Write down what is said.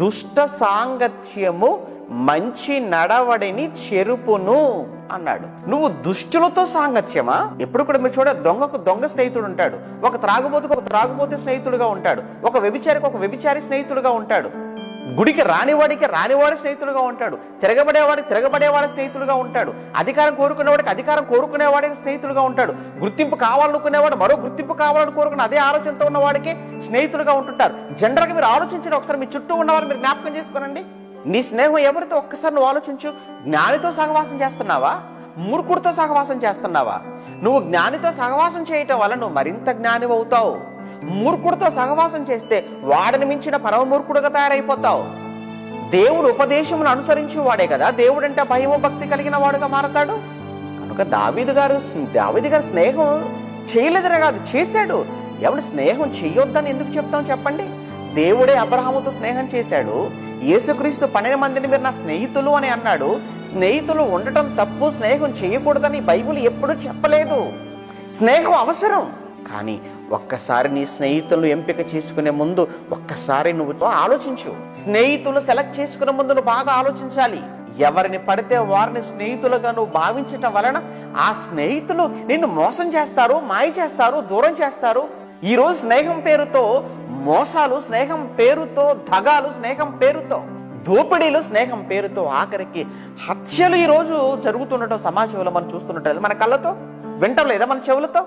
దుష్ట సాంగత్యము మంచి నడవడిని చెరుపును అన్నాడు. నువ్వు దుష్టులతో సాంగత్యమా? ఎప్పుడు కూడా మీరు చూడ దొంగకు దొంగ స్నేహితుడు ఉంటాడు. ఒక త్రాగుబోతుకు ఒక త్రాగుబోతు స్నేహితుడుగా ఉంటాడు. ఒక వ్యభిచారికి ఒక వ్యభిచారి స్నేహితుడుగా ఉంటాడు. గుడికి రానివాడికి రానివాడి స్నేహితుడుగా ఉంటాడు. తిరగబడేవాడికి తిరగబడేవాడి స్నేహితుడుగా ఉంటాడు. అధికారం కోరుకునేవాడికి అధికారం కోరుకునేవాడికి స్నేహితుడుగా ఉంటాడు. గుర్తింపు కావాలనుకునేవాడు మరో గుర్తింపు కావాలని కోరుకున్న అదే ఆలోచనతో ఉన్నవాడికి స్నేహితులుగా ఉంటుంటారు. జనరల్గా మీరు ఆలోచించిన ఒకసారి మీ చుట్టూ ఉన్నవారు మీరు జ్ఞాపకం చేసుకోనండి. నీ స్నేహం ఎవరితో? ఒక్కసారి నువ్వు ఆలోచించు. జ్ఞానితో సహవాసం చేస్తున్నావా? మూర్ఖుడితో సహవాసం చేస్తున్నావా? నువ్వు జ్ఞానితో సహవాసం చేయటం వల్ల నువ్వు మరింత జ్ఞానివవుతావు అవుతావు. మూర్ఖుడితో సహవాసం చేస్తే వాడిని మించిన పరమ మూర్ఖుడుగా తయారైపోతావు. దేవుడు ఉపదేశమును అనుసరించి వాడే కదా దేవుడు అంటే భయము భక్తి కలిగిన వాడుగా మారతాడు. కనుక దావీదు గారు దావీదు గారు స్నేహం చేయలేదనే కాదు చేశాడు. ఎవడు స్నేహం చెయ్యొద్దని ఎందుకు చెప్తాం చెప్పండి? దేవుడే అబ్రహాముతో స్నేహం చేశాడు. యేసుక్రీస్తు పన్నెండు మందిని మీరు నా స్నేహితులు అని అన్నాడు. స్నేహితులు ఉండటం తప్పు స్నేహం చేయకూడదని బైబిల్ ఎప్పుడూ చెప్పలేదు. స్నేహం అవసరం. కానీ ఒక్కసారి నీ స్నేహితులను ఎంపిక చేసుకునే ముందు ఒక్కసారి నువ్వు ఆలోచించు. స్నేహితులు సెలెక్ట్ చేసుకునే ముందు నువ్వు బాగా ఆలోచించాలి. ఎవరిని పడితే వారిని స్నేహితులుగా నువ్వు భావించటం వలన ఆ స్నేహితులు నిన్ను మోసం చేస్తారు మాయ చేస్తారు దూరం చేస్తారు. ఈ రోజు స్నేహం పేరుతో మోసాలు స్నేహం పేరుతో దగాలు స్నేహం పేరుతో దోపిడీలు స్నేహం పేరుతో ఆఖరికి హత్యలు ఈ రోజు జరుగుతుండటం సమాజంలో మనం చూస్తుండటం మన కళ్ళతో? వింటం లేదా మన చెవులతో?